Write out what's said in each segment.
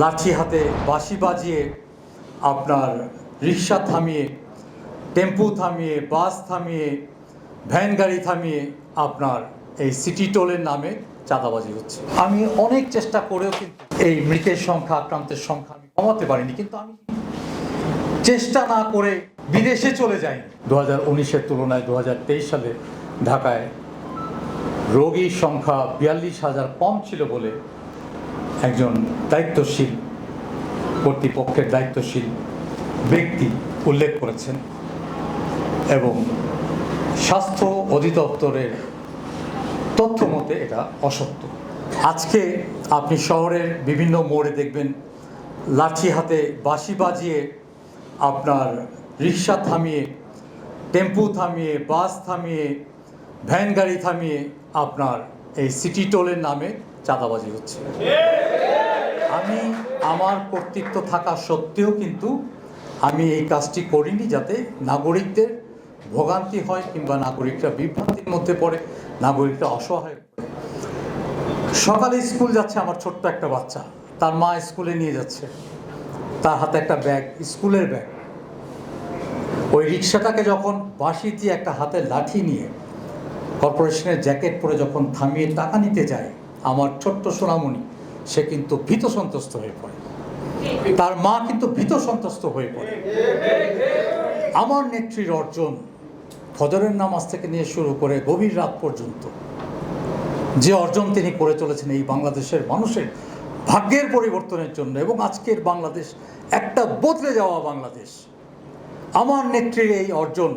লাঠি হাতে বাঁশি বাজিয়ে আপনার রিক্সা থামিয়ে, টেম্পু থামিয়ে, বাস থামিয়ে, ভ্যান গাড়ি থামিয়ে আপনার এই সিটি টোলের নামে চাঁদাবাজি হচ্ছে। আমি অনেক চেষ্টা করেও কিন্তু এই মৃতের সংখ্যা, আক্রান্তের সংখ্যা আমি কমাতে পারিনি, কিন্তু আমি চেষ্টা না করে বিদেশে চলে যাই দু হাজার উনিশের তুলনায় দু হাজার তেইশ সালে ঢাকায় রোগীর সংখ্যা বিয়াল্লিশ হাজার কম ছিল বলে একজন দায়িত্বশীল কর্তৃপক্ষের দায়িত্বশীল ব্যক্তি উল্লেখ করেছেন এবং স্বাস্থ্য অধিদপ্তরের তথ্য মতে এটা অসত্য। আজকে আপনি শহরের বিভিন্ন মোড়ে দেখবেন লাঠি হাতে বাঁশি বাজিয়ে আপনার রিক্সা থামিয়ে, টেম্পু থামিয়ে, বাস থামিয়ে, ভ্যান গাড়ি থামিয়ে আপনার এই সিটি টোলের নামে চাঁদাবাজি হচ্ছে। আমি আমার কর্তৃত্ব থাকা সত্ত্বেও কিন্তু আমি এই কাজটি করিনি যাতে নাগরিকদের ভোগান্তি হয় কিংবা নাগরিকরা বিভ্রান্তির মধ্যে পড়ে, নাগরিকরা অসহায় সকালে স্কুল যাচ্ছে আমার ছোট্ট একটা বাচ্চা। তার মা স্কুলে নিয়ে যাচ্ছে। তার হাতে একটা ব্যাগ, স্কুলের ব্যাগ। ওই রিক্সাটাকে যখন বাঁশি দিয়ে একটা হাতে লাঠি নিয়ে কর্পোরেশনের জ্যাকেট পরে যখন থামিয়ে টাকা নিতে যায় আমার ছোট্ট সোনামণি, সে কিন্তু ভীত সন্ত্রস্ত হয়ে পড়ে। তার মা কিন্তু ভীত সন্ত্রস্ত হয়ে পড়ে। আমার নেত্রীর অর্জন ফজরের নামাজ থেকে নিয়ে শুরু করে গভীর রাত পর্যন্ত। যে অর্জন তিনি করে চলেছেন এই বাংলাদেশের মানুষের ভাগ্যের পরিবর্তনের জন্য এবং আজকের বাংলাদেশ একটা বদলে যাওয়া বাংলাদেশ। আমার নেত্রীর এই অর্জন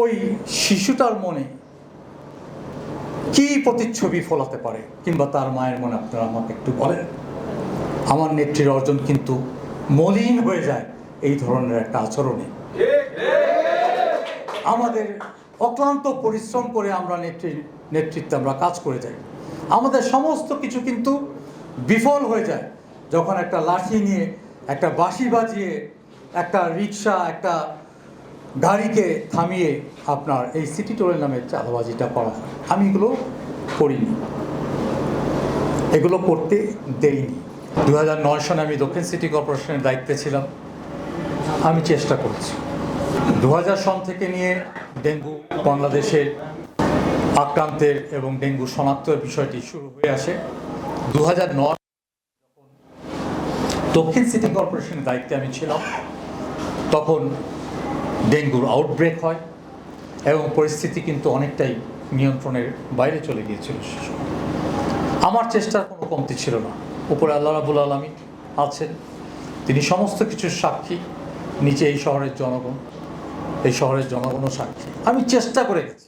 ওই শিশুটার মনে কি প্রতিচ্ছবি ফলাতে পারে? কিংবা তার মায়ের মনে আপনারা আমাকে একটু বলেন। আমার নেত্রীর অর্জন কিন্তু মলিন হয়ে যায় এই ধরনের একটা আচরণে। আমাদের অক্লান্ত পরিশ্রম করে আমরা নেত্রীর নেতৃত্বে আমরা কাজ করে যাই। আমাদের সমস্ত কিছু কিন্তু বিফল হয়ে যায়। যখন একটা লাঠি নিয়ে একটা বাঁশি বাজিয়ে একটা রিক্সা, একটা গাড়িকে থামিয়ে আপনার এই সিটি টোলের নামে চাঁদাবাজিটা করা। আমি এগুলো করিনি। এগুলো করতে দেইনি দু হাজার নয় সনে আমি দক্ষিণ সিটি কর্পোরেশনের দায়িত্বে ছিলাম। আমি চেষ্টা করছি। দু হাজার সন থেকে নিয়ে ডেঙ্গু বাংলাদেশের আক্রান্তের এবং ডেঙ্গু শনাক্তের বিষয়টি শুরু হয়ে আসে। দু নয় দক্ষিণ সিটি কর্পোরেশনের দায়িত্বে আমি ছিলাম, তখন ডেঙ্গুর আউটব্রেক হয় এবং পরিস্থিতি কিন্তু অনেকটাই নিয়ন্ত্রণের বাইরে চলে গিয়েছিল আমার চেষ্টার কোনো কমতি ছিল না। উপরে আল্লাহ রাবুল আলমী আছেন। তিনি সমস্ত কিছুর সাক্ষী। নিচে এই শহরের জনগণ, এই শহরের জনগণও সাক্ষী। আমি চেষ্টা করে গেছি।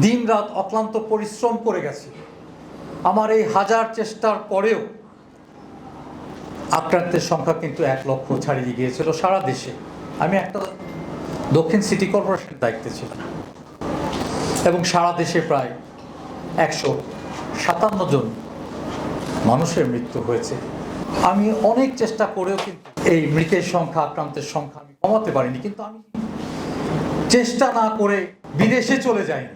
দিন রাত অক্লান্ত পরিশ্রম করে গেছি। আমার এই হাজার চেষ্টার পরেও আক্রান্তের সংখ্যা কিন্তু এক লক্ষ ছাড়িয়ে গিয়েছিল সারা দেশে। আমি একটা দক্ষিণ সিটি কর্পোরেশনের দায়িত্বে ছিলাম। এবং সারা দেশে প্রায় একশো সাতান্ন জন মানুষের মৃত্যু হয়েছে। আমি অনেক চেষ্টা করেও কিন্তু এই মৃতের সংখ্যা, আক্রান্তের সংখ্যা আমি কমাতে পারিনি, কিন্তু আমি চেষ্টা না করে বিদেশে চলে যাইনি।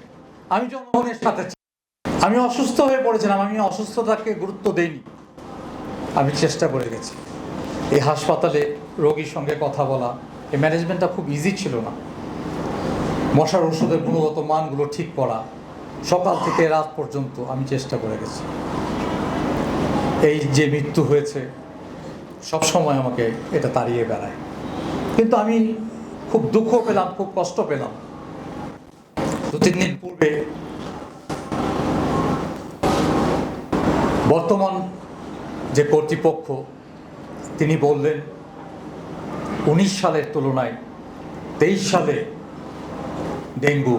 আমি জনগণের সাথে। আমি অসুস্থ হয়ে পড়েছিলাম, আমি অসুস্থতাকে গুরুত্ব দেইনি। আমি চেষ্টা করে গেছি। এই হাসপাতালে রোগীর সঙ্গে কথা বলা এই ম্যানেজমেন্টটা খুব ইজি ছিল না। মশার ওষুধের গুণগত মানগুলো ঠিক করা, সকাল থেকে রাত পর্যন্ত আমি চেষ্টা করে গেছি। এই যে মৃত্যু হয়েছে, সব সময় আমাকে এটা তাড়িয়ে বেড়ায়। কিন্তু আমি খুব দুঃখ পেলাম, খুব কষ্ট পেলাম। দু, তিন দিন পূর্বে বর্তমান যে কর্তৃপক্ষ, তিনি বললেন উনিশ সালের তুলনায় তেইশ সালে ডেঙ্গু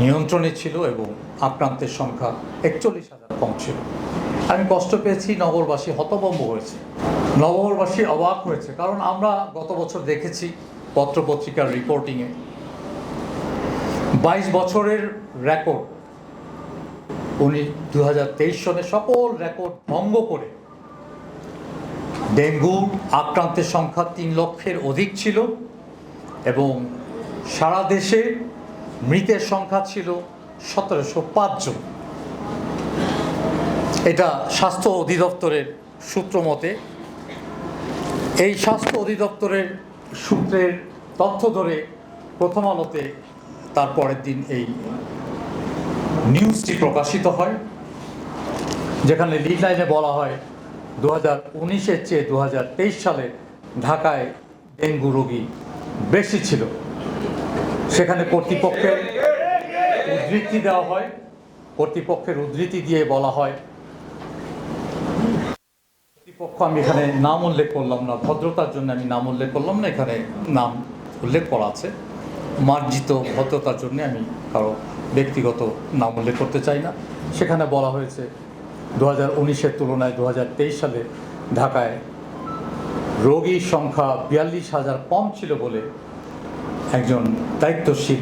নিয়ন্ত্রণে ছিল এবং আক্রান্তের সংখ্যা একচল্লিশ হাজার কম ছিল। আমি কষ্ট পেয়েছি, নগরবাসী হতভম্ব হয়েছে। নগরবাসী অবাক হয়েছে, কারণ আমরা গত বছর দেখেছি পত্রপত্রিকার রিপোর্টিংয়ে বাইশ বছরের রেকর্ড উনি দু সনে সকল রেকর্ড ভঙ্গ করে ডেঙ্গু আক্রান্তের সংখ্যা তিন লক্ষের অধিক ছিল এবং সারা দেশে মৃতের সংখ্যা ছিল সতেরোশো পাঁচজন এটা স্বাস্থ্য অধিদপ্তরের সূত্র মতে, এই স্বাস্থ্য অধিদপ্তরের সূত্রের তথ্য ধরে প্রথম আলোতে তার পরের দিন এই নিউজটি প্রকাশিত হয়, যেখানে লিড লাইনে বলা হয় দু হাজার উনিশের চেয়ে দু হাজার তেইশ সালে ঢাকায় ডেঙ্গু রোগী বেশি ছিল। সেখানে কর্তৃপক্ষের উদ্ধৃতি দেওয়া হয়। কর্তৃপক্ষের উদ্ধৃতি দিয়ে বলা হয়। কর্তৃপক্ষ, আমি এখানে নাম উল্লেখ করলাম না, ভদ্রতার জন্য আমি নাম উল্লেখ করলাম না, এখানে নাম উল্লেখ করা আছে। মার্জিত ভদ্রতার জন্য আমি কারও ব্যক্তিগত নাম উল্লেখ করতে চাই না। সেখানে বলা হয়েছে হাজার উনিশের তুলনায় দু তেইশ সালে ঢাকায় রোগীর সংখ্যা বিয়াল্লিশ হাজার কম ছিল বলে একজন দায়িত্বশীল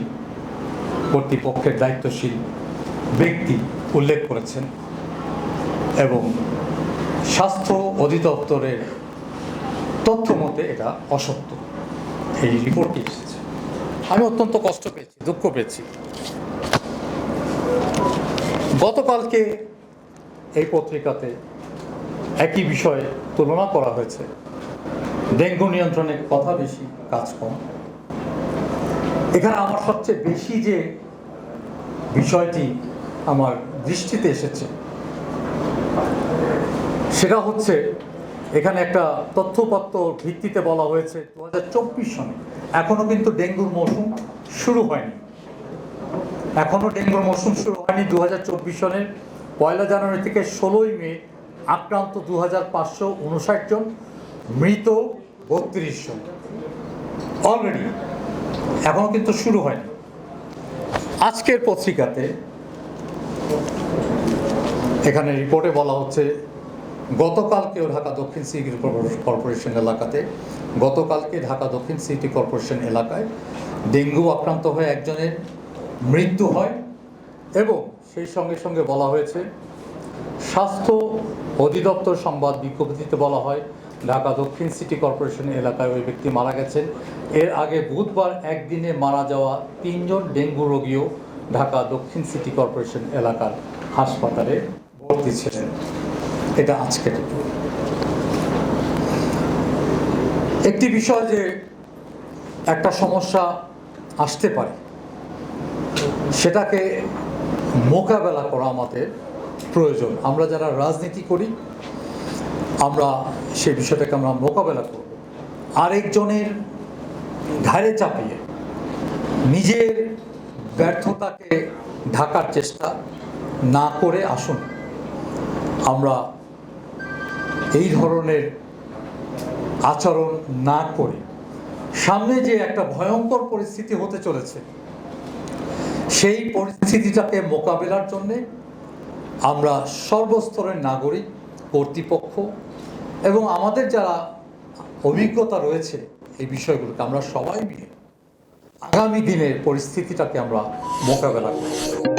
কর্তৃপক্ষের দায়িত্বশীল ব্যক্তি উল্লেখ করেছেন এবং স্বাস্থ্য অধিদপ্তরের তথ্য মতে এটা অসত্য। এই রিপোর্টটি এসেছে। আমি অত্যন্ত কষ্ট পেয়েছি, দুঃখ পেয়েছি। গতকালকে এই পত্রিকাতে একই বিষয়ে তুলনা করা হয়েছে। ডেঙ্গু নিয়ন্ত্রণে কথা বেশি কাজ কম। এখানে আমার সবচেয়ে বেশি যে বিষয়টি আমার দৃষ্টিতে এসেছে, সেটা হচ্ছে এখানে একটা তথ্যপত্র ভিত্তিতে বলা হয়েছে দু হাজার চব্বিশ সনে। এখনও কিন্তু ডেঙ্গুর মৌসুম শুরু হয়নি। এখনও ডেঙ্গুর মৌসুম শুরু হয়নি দু হাজার চব্বিশ সনের। পয়লা জানুয়ারি থেকে ষোলোই মে আক্রান্ত দু হাজার পাঁচশো উনষাট জন, মৃত বত্রিশ জন। অলরেডি এখনও কিন্তু শুরু হয়নি। আজকের পত্রিকাতে এখানে রিপোর্টে বলা হচ্ছে, গতকালকেও ঢাকা দক্ষিণ সিটি কর্পোরেশন এলাকাতে, গতকালকে ঢাকা দক্ষিণ সিটি কর্পোরেশন এলাকায় ডেঙ্গু আক্রান্ত হয়ে একজনের মৃত্যু হয় এবং সেই সঙ্গে সঙ্গে বলা হয়েছে, স্বাস্থ্য অধিদপ্তর সংবাদ বিজ্ঞপ্তিতে বলা হয়, ঢাকা দক্ষিণ সিটি কর্পোরেশন এলাকায় ওই ব্যক্তি মারা গেছেন এর আগে বুধবার একদিনে মারা যাওয়া তিনজন ডেঙ্গু রোগীও ঢাকা দক্ষিণ সিটি কর্পোরেশন এলাকার হাসপাতালে ভর্তি ছিলেন এটা আজকের। একটি বিষয় যে একটা সমস্যা আসতে পারে, সেটাকে মোকাবেলা করা আমাদের প্রয়োজন। আমরা যারা রাজনীতি করি, আমরা সেই বিষয়টাকে আমরা মোকাবেলা করব। আরেকজনের ঘাড়ে চাপিয়ে নিজের ব্যর্থতাকে ঢাকার চেষ্টা না করে আসুন। আমরা এই ধরনের আচরণ না করে সামনে যে একটা ভয়ঙ্কর পরিস্থিতি হতে চলেছে সেই পরিস্থিতিটাকে মোকাবেলার জন্যে আমরা সর্বস্তরের নাগরিক, কর্তৃপক্ষ এবং আমাদের যারা অভিজ্ঞতা রয়েছে এই বিষয়গুলোকে আমরা সবাই মিলে আগামী দিনের পরিস্থিতিটাকে আমরা মোকাবেলা করব